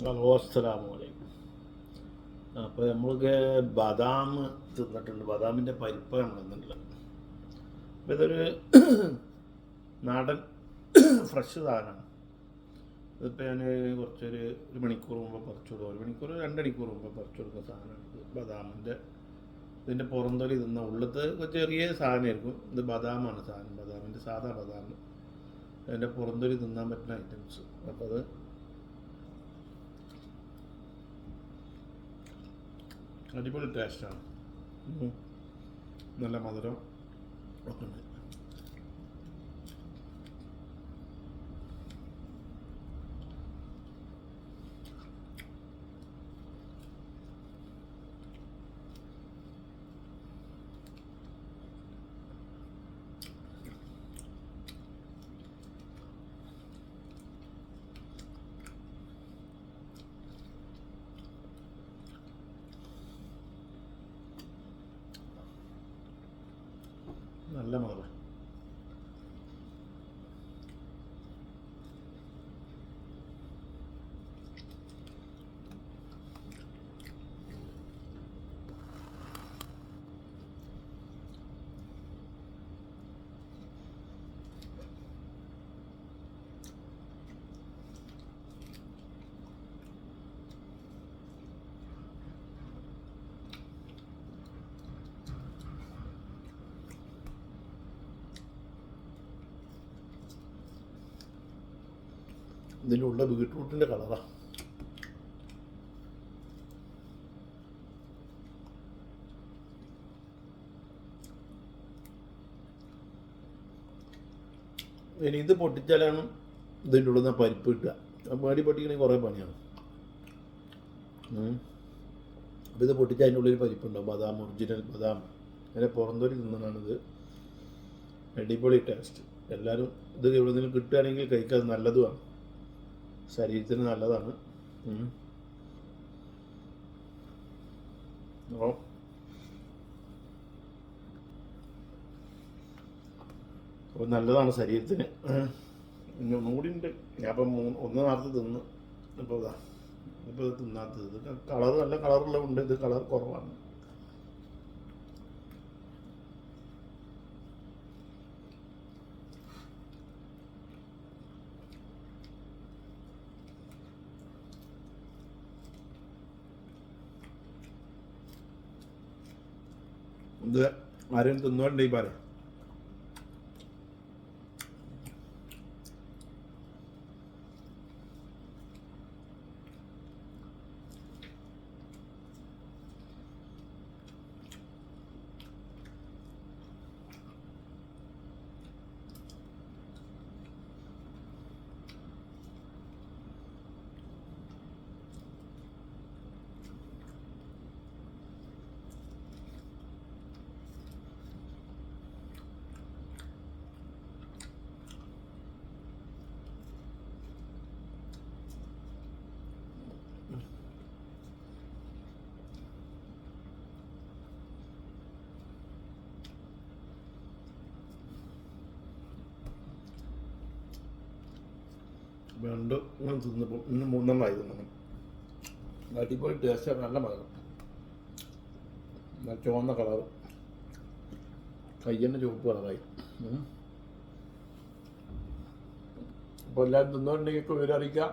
Hello അസ്സലാമു അലൈക്കും. അപ്പോൾ നമ്മൾക്ക് ബദാം തിന്നിട്ടുണ്ട്. ബദാമിന്റെ പരിപ്പ് നമ്മൾ തിന്നിട്ടുണ്ട്. അപ്പോൾ ഇതൊരു നാടൻ ഫ്രഷ് സാധനമാണ്. ഇതിപ്പോൾ ഞാൻ കുറച്ചൊരു ഒരു മണിക്കൂർ മുമ്പ് പറിച്ചു കൊടുക്കും ഒരു മണിക്കൂർ രണ്ട് മുമ്പ് പറിച്ചു കൊടുക്കുന്ന സാധനമാണ് ബദാമിന്റെ ഇതിന്റെ പുറന്തൊലി തിന്ന ഉള്ളത്ത് ചെറിയ സാധനമായിരിക്കും. ഇത് ബദാമാണ് സാധനം. ബദാമിന്റെ സാധാ ബദാം അതിന്റെ പുറന്തൊലി തിന്നാൻ പറ്റുന്ന ഐറ്റംസ് അപ്പോൾ അത് അടിപൊളി ടേസ്റ്റാണ് നല്ല മധുരം ഒക്കെ നല്ല മധുരം ഇതിലുള്ള ബീട്രൂട്ടിന്റെ കളറാണ് ഇനി ഇത് പൊട്ടിച്ചാലാണ് ഇതിന്റെ ഉള്ളിൽ നിന്ന് പരിപ്പ് കിട്ടുക. അപ്പോൾ മേടി പൊട്ടിക്കണമെങ്കിൽ കുറേ പണിയാണ്. അപ്പോൾ ഇത് പൊട്ടിച്ച അതിന്റെ ഉള്ളിൽ പരിപ്പുണ്ടാവും. ബദാം ഒറിജിനൽ ബദാം. അതിന്റെ പുറന്തൊരി തിന്നണാണിത്. അടിപൊളി ടേസ്റ്റ് എല്ലാവരും ഇത് എവിടെ നിന്ന് കിട്ടുകയാണെങ്കിൽ കഴിക്കാൻ നല്ലതുമാണ്. ശരീരത്തിന് നല്ലതാണ്. അപ്പോൾ അപ്പോൾ നല്ലതാണ് ശരീരത്തിന്. ഉണ്ട്. ഞാൻ അപ്പം മൂന്ന് ഒന്ന് നേരത്തെ തിന്ന്. ഇപ്പോൾ ഇപ്പോൾ തിന്നാത്തത്. കളർ നല്ല കളറുള്ള ഉണ്ട് ഇത് കളർ കുറവാണ്. ഇത് ആരും തിന്നോണ്ടെങ്കിൽ പറയാം. രണ്ട് ഇങ്ങനെ തിന്നപ്പോൾ ഇന്ന് മൂന്നെണ്ണമായി തിന്നണം. അടിപൊളി ടേസ്റ്റ് നല്ല മധുരം. നല്ല ചുവന്ന കളർ കയ്യന്നെ ചുവപ്പ് കളറായി അപ്പോൾ എല്ലാവരും തിന്നോണ്ടെങ്കിൽ ഒക്കെ വിവരം അറിയിക്കുക.